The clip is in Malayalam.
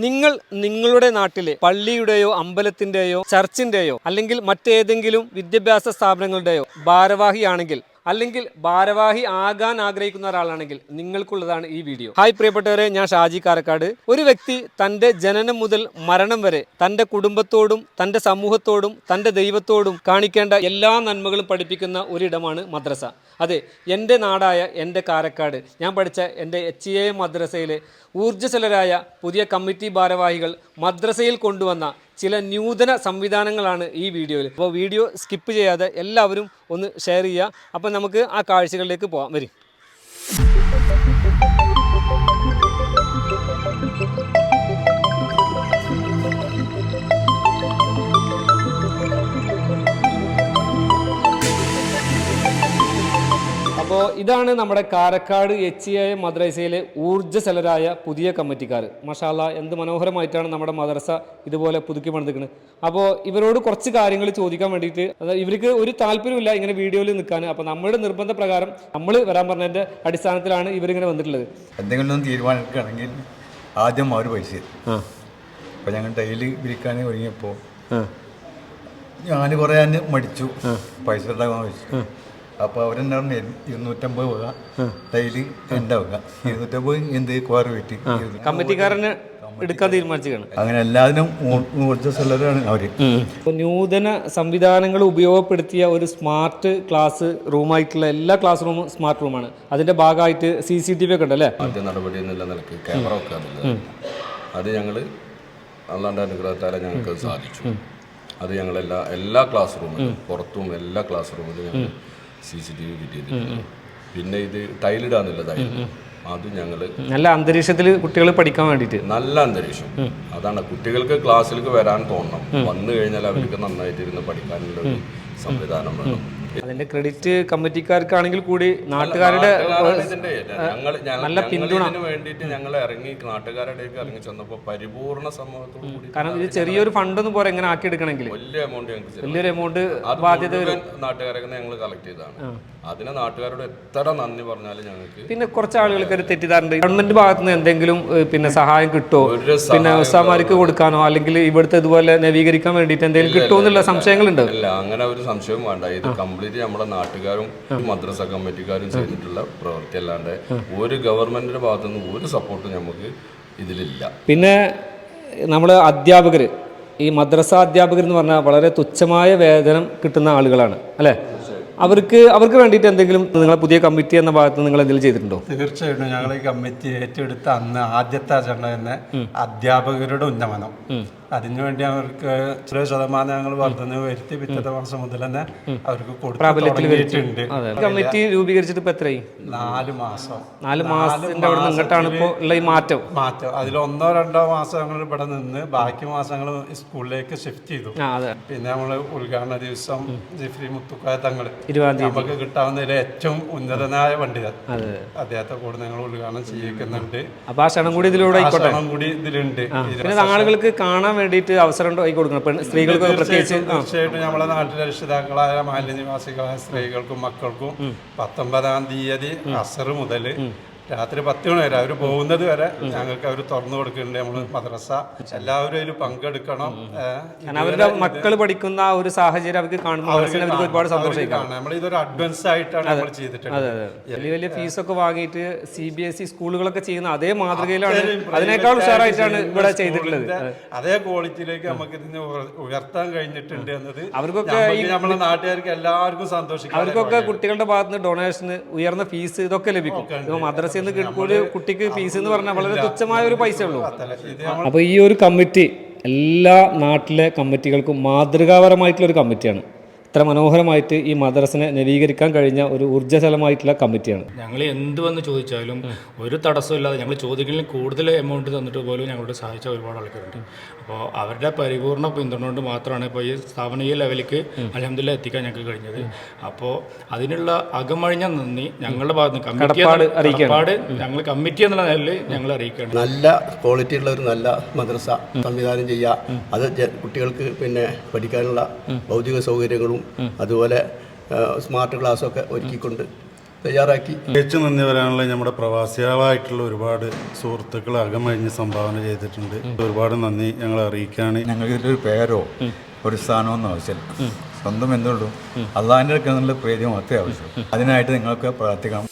നിങ്ങൾ നിങ്ങളുടെ നാട്ടിലെ പള്ളിയുടെയോ അമ്പലത്തിന്റെയോ ചർച്ചിന്റെയോ അല്ലെങ്കിൽ മറ്റേതെങ്കിലും വിദ്യാഭ്യാസ സ്ഥാപനങ്ങളുടെയോ ഭാരവാഹിയാണെങ്കിൽ അല്ലെങ്കിൽ ഭാരവാഹി ആകാൻ ആഗ്രഹിക്കുന്ന ഒരാളാണെങ്കിൽ നിങ്ങൾക്കുള്ളതാണ് ഈ വീഡിയോ. ഹായ് പ്രിയപ്പെട്ടവരെ ഞാൻ ഷാജി കാരക്കാട്. ഒരു വ്യക്തി തന്റെ ജനനം മുതൽ മരണം വരെ തന്റെ കുടുംബത്തോടും തന്റെ സമൂഹത്തോടും തന്റെ ദൈവത്തോടും കാണിക്കേണ്ട എല്ലാ നന്മകളും പഠിപ്പിക്കുന്ന ഒരിടമാണ് മദ്രസ. അതെ എന്റെ നാടായ എന്റെ കാരക്കാട്. ഞാൻ പഠിച്ച എന്റെ എച്ച് എ മദ്രസയിലെ ഊർജസ്വലരായ പുതിയ കമ്മിറ്റി ഭാരവാഹികൾ മദ്രസയിൽ കൊണ്ടുവന്ന ചില നൂതന സംവിധാനങ്ങളാണ് ഈ വീഡിയോയിൽ. അപ്പോൾ വീഡിയോ സ്കിപ്പ് ചെയ്യാതെ എല്ലാവരും ഒന്ന് ഷെയർ ചെയ്യുക. അപ്പോൾ നമുക്ക് ആ കാഴ്ചകളിലേക്ക് പോകാം വരും. അപ്പോൾ ഇതാണ് നമ്മുടെ കാരക്കാട് എച്ച് ഐ മദ്രസയിലെ ഊർജസ്വലരായ പുതിയ കമ്മിറ്റിക്കാർ. മഷാല എന്ത് മനോഹരമായിട്ടാണ് നമ്മുടെ മദ്രസ ഇതുപോലെ പുതുക്കി പണിതിക്കുന്നത് അപ്പോൾ ഇവരോട് കുറച്ച് കാര്യങ്ങൾ ചോദിക്കാൻ വേണ്ടിയിട്ട് ഇവർക്ക് ഒരു താല്പര്യമില്ല ഇങ്ങനെ വീഡിയോയിൽ നിൽക്കാൻ. അപ്പോൾ നമ്മുടെ നിർബന്ധ പ്രകാരം നമ്മൾ വരാൻ പറഞ്ഞതിന്റെ അടിസ്ഥാനത്തിലാണ് ഇവരിങ്ങനെ വന്നിട്ടുള്ളത്. എന്തെങ്കിലും ഒന്ന് തീരുമാനിക്കുകയാണെങ്കിൽ ആദ്യം അവർ പൈസ അപ്പോൾ ഞങ്ങൾ ഡെയിലി വിരിക്കാൻ ഒരുങ്ങിയപ്പോൾ ഞാൻ കുറേ മടിച്ചു. പൈസ ഉണ്ടാകാൻ വെച്ചു. അപ്പോൾ അവരെന്താണ് ഇരുന്നൂറ്റമ്പത് വക തൈൽ ഉണ്ടാവുക വക. ഇരുന്നൂറ്റമ്പത് എന്ത് കോര വെറ്റി കമ്മിറ്റിക്കാരന് എടുക്കാൻ തീരുമാനിച്ചാണ് അങ്ങനെ എല്ലാത്തിനും ഊർജസ്വലരാണ് അവർ നൂതന സംവിധാനങ്ങൾ ഉപയോഗപ്പെടുത്തിയ ഒരു സ്മാർട്ട് ക്ലാസ് റൂമായിട്ടുള്ള എല്ലാ ക്ലാസ് റൂമും സ്മാർട്ട് റൂമാണ്. അതിന്റെ ഭാഗമായിട്ട് സി സി ടി വി ഒക്കെ ഉണ്ടല്ലേ? ആദ്യ നടപടി എന്നുള്ള നിലയ്ക്ക് ക്യാമറ ഒക്കെ അത് ഞങ്ങൾ അല്ലാണ്ട് അനുഗ്രഹത്താലെ ഞങ്ങൾക്ക് സാധിച്ചു. അത് ഞങ്ങളെല്ലാ എല്ലാ ക്ലാസ് റൂമിലും പുറത്തും എല്ലാ ക്ലാസ് റൂമിലും ഞങ്ങൾ സി സി ടി വി കിട്ടിയിട്ടുണ്ട് പിന്നെ ഇത് ടൈലിടാന്നുള്ളതായിരുന്നു അത് ഞങ്ങൾ നല്ല അന്തരീക്ഷത്തിൽ കുട്ടികൾ പഠിക്കാൻ വേണ്ടിയിട്ട്. നല്ല അന്തരീക്ഷം. അതാണ് കുട്ടികൾക്ക് ക്ലാസ്സിലേക്ക് വരാൻ തോന്നണം. വന്നു കഴിഞ്ഞാൽ അവർക്ക് നന്നായിട്ട് ഇരുന്ന് പഠിക്കാനുള്ള ഒരു സംവിധാനം വേണം. അതിന്റെ ക്രെഡിറ്റ് കമ്മിറ്റിക്കാർക്കാണെങ്കിൽ കൂടി നാട്ടുകാരുടെ നല്ല പിന്തുണ. വേണ്ടിയിട്ട് ഞങ്ങൾ ഇറങ്ങി നാട്ടുകാരുടെ ഇറങ്ങി ചെന്നപ്പോൾ പരിപൂർണ സമൂഹത്തോട് കാരണം ഇത് ചെറിയൊരു ഫണ്ടൊന്നും പോലെ എങ്ങനെ ആക്കി എടുക്കണമെങ്കിൽ വലിയ എമൗണ്ട് ഞങ്ങൾക്ക്. വലിയൊരു എമൗണ്ട് ബാധ്യത നാട്ടുകാരൊക്കെ ഞങ്ങൾ കളക്ട് ചെയ്തതാണ്. അതിന് നാട്ടുകാരോട് എത്ര നന്ദി പറഞ്ഞാലും ഞങ്ങൾക്ക് പിന്നെ കുറച്ച് ആളുകൾക്ക് ഒരു തെറ്റിദ്ധാരണ ഗവൺമെന്റ് ഭാഗത്ത് നിന്ന് എന്തെങ്കിലും പിന്നെ സഹായം കിട്ടുമോ പിന്നെ ഉസ്താമാർക്ക് കൊടുക്കാനോ? അല്ലെങ്കിൽ ഇവിടുത്തെ ഇതുപോലെ നവീകരിക്കാൻ വേണ്ടിയിട്ട് എന്തെങ്കിലും കിട്ടുമോ എന്നുള്ള സംശയങ്ങളുണ്ട്? അല്ല അങ്ങനെ ഒരു സംശയവും വേണ്ട. ഇത് കംപ്ലീറ്റ് നമ്മുടെ നാട്ടുകാരും മദ്രസ കമ്മിറ്റിക്കാരും ചെയ്തിട്ടുള്ള പ്രവൃത്തി അല്ലാണ്ട് ഒരു ഗവൺമെന്റിന്റെ ഭാഗത്തുനിന്ന് ഒരു സപ്പോർട്ടും നമുക്ക് ഇതിലില്ല. പിന്നെ നമ്മൾ അധ്യാപകർ ഈ മദ്രസ അധ്യാപകർ എന്ന് പറഞ്ഞാൽ വളരെ തുച്ഛമായ വേതനം കിട്ടുന്ന ആളുകളാണ് അല്ലേ? അവർക്ക് അവർക്ക് വേണ്ടിയിട്ട് എന്തെങ്കിലും നിങ്ങൾ പുതിയ കമ്മിറ്റി എന്ന ഭാഗത്ത് നിങ്ങൾ എന്തെങ്കിലും ചെയ്തിട്ടുണ്ടോ? തീർച്ചയായിട്ടും ഞങ്ങൾ ഈ കമ്മിറ്റി ഏറ്റെടുത്ത അന്ന് ആദ്യത്തെ അജണ്ട തന്നെ അധ്യാപകരുടെ ഉന്നമനം. അതിനുവേണ്ടി അവർക്ക് ചില ശതമാനം ഞങ്ങൾ വർധന വരുത്തി പിറ്റത്തെ മാസം മുതൽ തന്നെ അവർക്ക് കൊടുത്തിട്ടുണ്ട് കമ്മിറ്റി രൂപീകരിച്ചിട്ട് ഇപ്പൊ എത്രയായി? നാല് മാസം. നാല് മാസത്തിന്റെ അവിടെ നിന്ന് ഇങ്ങോട്ടാണ് ഇപ്പോൾ ഉള്ള ഈ മാറ്റം. മാറ്റം. അതിൽ ഒന്നോ രണ്ടോ മാസം ഞങ്ങൾ ഇവിടെ നിന്ന് ബാക്കി മാസങ്ങൾ സ്കൂളിലേക്ക് ഷിഫ്റ്റ് ചെയ്തു. പിന്നെ നമ്മൾ ഉദ്ഘാടന ദിവസം ജിഫ്രി മുത്തുക്കായ തങ്ങൾ നമുക്ക് കിട്ടാവുന്നതിലെ ഏറ്റവും ഉന്നതനായ പണ്ഡിതൻ. അദ്ദേഹത്തെ കൂടെ ഞങ്ങൾ ഉദ്ഘാടനം ചെയ്യിക്കുന്നുണ്ട്. അപ്പൊ ആ ക്ഷണം കൂടി ഇതിലൂടെ കൂടി ഇതിലുണ്ട്. ആളുകൾക്ക് കാണാൻ വേണ്ടിയിട്ട് അവസരം കൊടുക്കണം പെണ്ണ് സ്ത്രീകൾക്ക് പ്രത്യേകിച്ച് തീർച്ചയായിട്ടും നമ്മുടെ നാട്ടിലെ രക്ഷിതാക്കളായ മാലിന്യവാസികളായ സ്ത്രീകൾക്കും മക്കൾക്കും പത്തൊമ്പതാം തീയതി അസർ മുതൽ രാത്രി പത്ത് മണി വരെ. അവർ പോകുന്നത് വരെ ഞങ്ങൾക്ക് അവർ തുറന്നു കൊടുക്കുന്നുണ്ട് നമ്മൾ മദ്രസ. എല്ലാവരും അതിൽ പങ്കെടുക്കണം. അവരുടെ മക്കൾ പഠിക്കുന്ന ഒരു സാഹചര്യം അവർക്ക് കാണുമ്പോൾ ഒരുപാട് സന്തോഷിക്കാം നമ്മൾ ഇതൊരു അഡ്വാൻസ് ആയിട്ടാണ് നമ്മൾ ചെയ്തിട്ടുള്ളത്. വലിയ വലിയ ഫീസൊക്കെ വാങ്ങിയിട്ട് സി ബി എസ് ഇ സ്കൂളുകളൊക്കെ ചെയ്യുന്ന അതേ മാതൃകയിലാണ് അതിനേക്കാൾ ഉഷാറായിട്ടാണ് ഇവിടെ ചെയ്തിട്ടുള്ളത്. അതേ. ക്വാളിറ്റിയിലേക്ക് നമുക്ക് ഇതിനെ ഉയർത്താൻ കഴിഞ്ഞിട്ടുണ്ട് എന്നത് അവർക്കൊക്കെ നമ്മുടെ നാട്ടുകാർക്ക് എല്ലാവർക്കും സന്തോഷിക്കും അവർക്കൊക്കെ കുട്ടികളുടെ ഭാഗത്ത് നിന്ന് ഡൊണേഷന് ഉയർന്ന ഫീസ് ഇതൊക്കെ ലഭിക്കും. ഇപ്പൊ മദ്രസയിൽ നിന്ന് ഒരു കുട്ടിക്ക് ഫീസ് എന്ന് പറഞ്ഞാൽ വളരെ തുച്ഛമായ ഒരു പൈസ ഉള്ളൂ. അപ്പോൾ ഈ ഒരു കമ്മിറ്റി എല്ലാ നാട്ടിലെ കമ്മിറ്റികൾക്കും മാതൃകാപരമായിട്ടുള്ള ഒരു കമ്മിറ്റിയാണ്. ഇത്ര മനോഹരമായിട്ട് ഈ മദ്രസിനെ നവീകരിക്കാൻ കഴിഞ്ഞ ഒരു ഊർജസ്വലമായിട്ടുള്ള കമ്മിറ്റിയാണ്. ഞങ്ങൾ എന്ത് വന്ന് ചോദിച്ചാലും ഒരു തടസ്സമില്ലാതെ ഞങ്ങൾ ചോദിക്കുന്നതിൽ കൂടുതൽ എമൗണ്ട് തന്നിട്ട് പോലും ഞങ്ങളോട് സഹായിച്ച ഒരുപാട് ആൾക്കാരുണ്ട്. അപ്പോൾ അവരുടെ പരിപൂർണ പിന്തുണ കൊണ്ട് മാത്രമാണ് ഇപ്പോൾ ഈ സ്ഥാപനീയ ഈ ലെവലിലേക്ക് അലഹമില്ല എത്തിക്കാൻ ഞങ്ങൾക്ക് കഴിഞ്ഞത്. അപ്പോൾ അതിനുള്ള അകമഴിഞ്ഞ നന്ദി ഞങ്ങളുടെ ഭാഗത്ത് നിന്ന് കമ്മിറ്റി കടപ്പാട് എന്ന- അറിയിക്കുകയാണ്. കടപ്പാട് ഞങ്ങൾ കമ്മിറ്റി എന്നുള്ള നിലയിൽ ഞങ്ങൾ അറിയിക്കുകയാണ്. നല്ല ക്വാളിറ്റി ഉള്ള ഒരു നല്ല മദ്രസ സംവിധാനം ചെയ്യുക. അത് കുട്ടികൾക്ക് പിന്നെ പഠിക്കാനുള്ള ഭൗതിക സൗകര്യങ്ങളും അതുപോലെ സ്മാർട്ട് ക്ലാസ്സൊക്കെ ഒരുക്കിക്കൊണ്ട് തയ്യാറാക്കി. തികച്ചു നന്ദി പറയാനുള്ള നമ്മുടെ പ്രവാസികളായിട്ടുള്ള ഒരുപാട് സുഹൃത്തുക്കൾ അകമഴിഞ്ഞ് സംഭാവന ചെയ്തിട്ടുണ്ട്. ഒരുപാട് നന്ദി ഞങ്ങൾ അറിയിക്കുകയാണ് ഞങ്ങൾക്ക് ഇതിലൊരു പേരോ ഒരു സ്ഥാനമൊന്നും ആവശ്യമില്ല. സ്വന്തം എന്തുള്ളൂ അള്ളാഹിന്റെ അടുക്കൽ പ്രീതി മാത്രമേ ആവശ്യമുള്ളൂ. അതിനായിട്ട് നിങ്ങൾക്ക് പ്രാർത്ഥിക്കണം